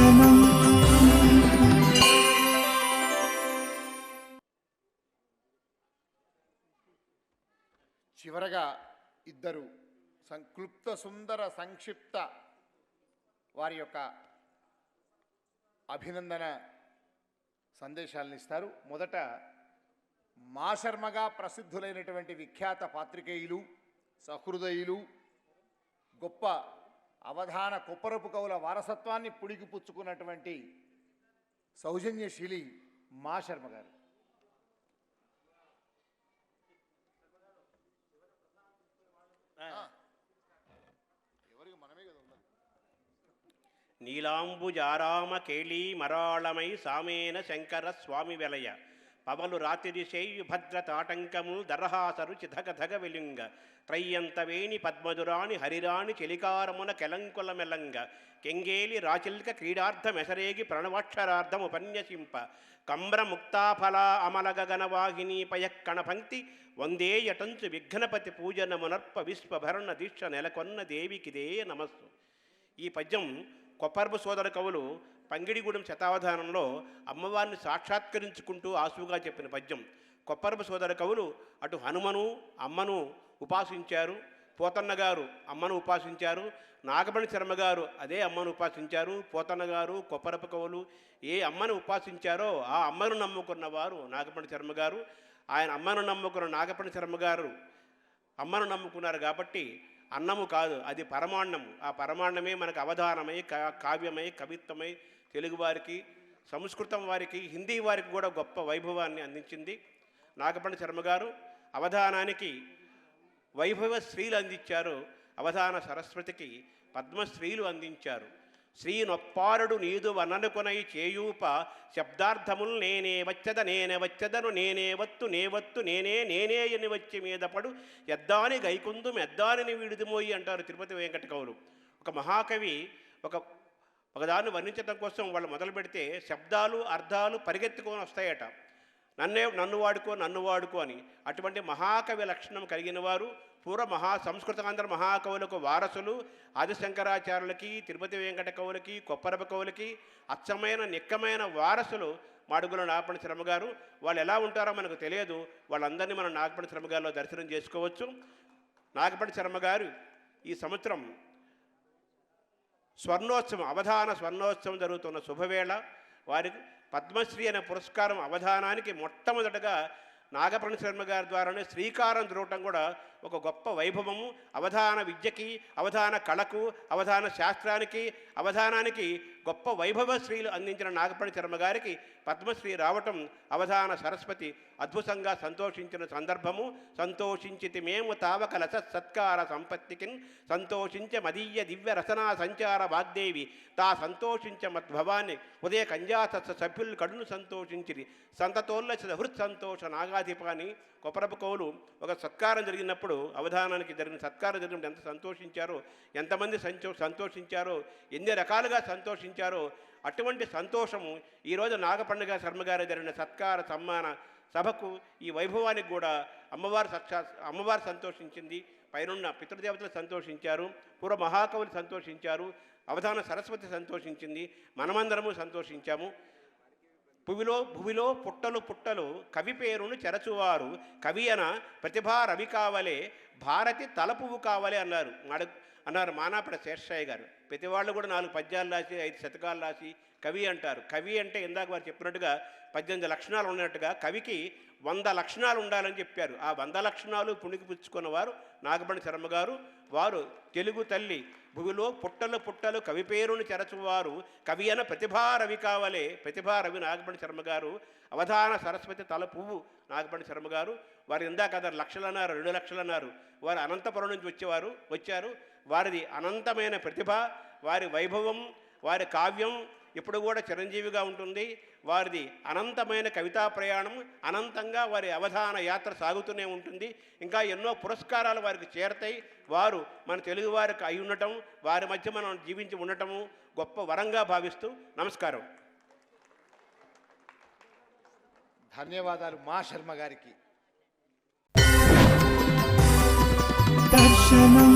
దర్శనం. చివరగా ఇద్దరు సంక్లుప్త సుందర సంక్షిప్త వారి యొక్క అభినందన సందేశాలను ఇస్తారు. మొదట మాశర్మగా ప్రసిద్ధులైనటువంటి విఖ్యాత పాత్రికేయులు సహృదయులు గొప్ప అవధాన కొప్పరపు కవుల వారసత్వాన్ని పుడికిపుచ్చుకున్నటువంటి సౌజన్యశీలి మా శర్మ గారు. ఎవరికి? మనమే కదా ఉన్నది. నీలాంబుజారామ కేళీ మరాళమై సామేన శంకర స్వామి వెలయ. పవలు రాతిరిశేయు భద్ర తాటంకము దరహాసరు చిధగధగ వెలుంగ. త్రయ్యంతవేణి పద్మధురాణి హరిరాణి చెలికారమున కెలంకుల మెలంగ. కెంగేలి రాచిల్క క్రీడార్థమెసరేగి ప్రణవాక్షరార్థము ప్రణవాక్షరార్థం ఉపన్యసింప. కమ్ర ముక్తాఫల అమల గగనవాహిని పయక్కణ పంక్తి వందే యటంచు విఘ్నపతి పూజనమునర్ప విశ్వభరణ దీక్ష నెలకొన్న దేవికిదే నమస్సు. ఈ పద్యం కొప్పర్బు సోదర కవులు పంగిడిగూడెం శతావధానంలో అమ్మవారిని సాక్షాత్కరించుకుంటూ ఆసువుగా చెప్పిన పద్యం. కొప్పరపు సోదర కవులు అటు హనుమను అమ్మను ఉపాసించారు. పోతన్న గారు అమ్మను ఉపాసించారు. నాగమణి శర్మ గారు అదే అమ్మను ఉపాసించారు. పోతన్న గారు కొప్పరపు కవులు ఏ అమ్మను ఉపాసించారో ఆ అమ్మను నమ్ముకున్న వారు నాగమణి శర్మ గారు. ఆయన అమ్మను నమ్ముకున్న నాగపణి శర్మ గారు అమ్మను నమ్ముకున్నారు కాబట్టి అన్నము కాదు అది పరమాన్నము. ఆ పరమాన్నమే మనకు అవధానమై కా- కావ్యమై కవిత్వమై తెలుగువారికి సంస్కృతం వారికి హిందీ వారికి కూడా గొప్ప వైభవాన్ని అందించింది. నాగపండి శర్మ గారు అవధానానికి వైభవ స్త్రీలు అందించారు. అవధాన సరస్వతికి పద్మశ్రీలు అందించారు. శ్రీ నొప్పారుడు నీదు వననుకొనై చేయూప శబ్దార్థములు నేనే వచ్చద నేనే వచ్చదను నేనే వత్తు నే వత్తు నేనే నేనే అని వచ్చి మీద పడు. ఎద్దాని గైకుందు మెద్దాని విడిదిమోయి అంటారు తిరుపతి వెంకట కవులు ఒక మహాకవి ఒక ఒకదాన్ని వర్ణించడం కోసం వాళ్ళు మొదలు పెడితే శబ్దాలు అర్థాలు పరిగెత్తుకొని వస్తాయట. నన్నే నన్ను వాడుకో నన్ను వాడుకో అని. అటువంటి మహాకవి లక్షణం కలిగిన వారు పూర్వ మహా సంస్కృతాంధ్ర మహాకవులకు వారసులు ఆదిశంకరాచార్యులకి తిరుపతి వెంకట కవులకి కొప్పరప కవులకి అచ్చమైన నిక్కమైన వారసులు మాడుగుల నాగపణ శ్రమ గారు వాళ్ళు ఎలా ఉంటారో మనకు తెలియదు. వాళ్ళందరినీ మనం నాగపణ శ్రమ గారిలో దర్శనం చేసుకోవచ్చు. నాగపణ శర్మ గారు ఈ సంవత్సరం స్వర్ణోత్సవం అవధాన స్వర్ణోత్సవం జరుగుతున్న శుభవేళ. వారికి పద్మశ్రీ అనే పురస్కారం అవధానానికి మొట్టమొదటగా నాగప్రణ శర్మ గారి ద్వారానే శ్రీకారం చూడటం కూడా ఒక గొప్ప వైభవము. అవధాన విద్యకి అవధాన కళకు అవధాన శాస్త్రానికి అవధానానికి గొప్ప వైభవశ్రీలు అందించిన నాగపణి శర్మ గారికి పద్మశ్రీ రావటం అవధాన సరస్వతి అద్భుతంగా సంతోషించిన సందర్భము. సంతోషించితి మేము తావక లస సత్కార సంపత్తికి సంతోషించ మదీయ దివ్య రసనా సంచార వాగ్దేవి. తా సంతోషించ మద్భవాన్ని ఉదయ కంజాసత్స సభ్యులు కడును సంతోషించిరి. సంతతోల్లసిత హృత్ సంతోష నాగాధిపాని. కొపరపు కౌలు. ఒక సత్కారం జరిగినప్పుడు అవధానానికి జరిగిన సత్కారం జరిగినప్పుడు ఎంత సంతోషించారో ఎంతమంది సంతో సంతోషించారో ఎన్ని రకాలుగా సంతోషించారు అటువంటి సంతోషము ఈరోజు నాగపండుగ శర్మగారు జరిగిన సత్కార సమ్మాన సభకు ఈ వైభవానికి కూడా అమ్మవారు సక్షా అమ్మవారు సంతోషించింది. పైనున్న పితృదేవతలు సంతోషించారు. పూర్వ మహాకవులు సంతోషించారు. అవధాన సరస్వతి సంతోషించింది. మనమందరము సంతోషించాము. పువిలో భువిలో పుట్టలు పుట్టలు కవి పేరును చెరచువారు. కవి అన ప్రతిభా రవి కావలే భారతి తలపువు కావలే అన్నారు. మాడ అన్నారు మానాపడ శేషయ్య గారు. ప్రతి వాళ్ళు కూడా నాలుగు పద్యాలు రాసి ఐదు శతకాలు రాసి కవి అంటారు. కవి అంటే ఇందాక వారు చెప్పినట్టుగా పద్దెనిమిది లక్షణాలు ఉన్నట్టుగా కవికి వంద లక్షణాలు ఉండాలని చెప్పారు. ఆ వంద లక్షణాలు పుణికి పుచ్చుకున్న వారు నాగపణి శర్మ గారు. వారు తెలుగు తల్లి భూమిలో పుట్టలు పుట్టలు కవి పేరును చెరచువారు. కవి అన ప్రతిభా రవి కావలే. ప్రతిభా రవి నాగపణి శర్మ గారు. అవధాన సరస్వతి తల పువ్వు నాగపణి శర్మ గారు. వారు ఇందాక అదరు లక్షలు అన్నారు రెండు లక్షలు అన్నారు వారు అనంతపురం నుంచి వచ్చేవారు వచ్చారు. వారిది అనంతమైన ప్రతిభ వారి వైభవం వారి కావ్యం ఇప్పుడు కూడా చిరంజీవిగా ఉంటుంది. వారిది అనంతమైన కవితా ప్రయాణం అనంతంగా వారి అవధాన యాత్ర సాగుతూనే ఉంటుంది. ఇంకా ఎన్నో పురస్కారాలు వారికి చేరతాయి. వారు మన తెలుగు వారికి అయి ఉండటం వారి మధ్య మనం జీవించి ఉండటము గొప్ప వరంగా భావిస్తూ నమస్కారం. ధన్యవాదాలు మా శర్మ గారికి. దర్శనం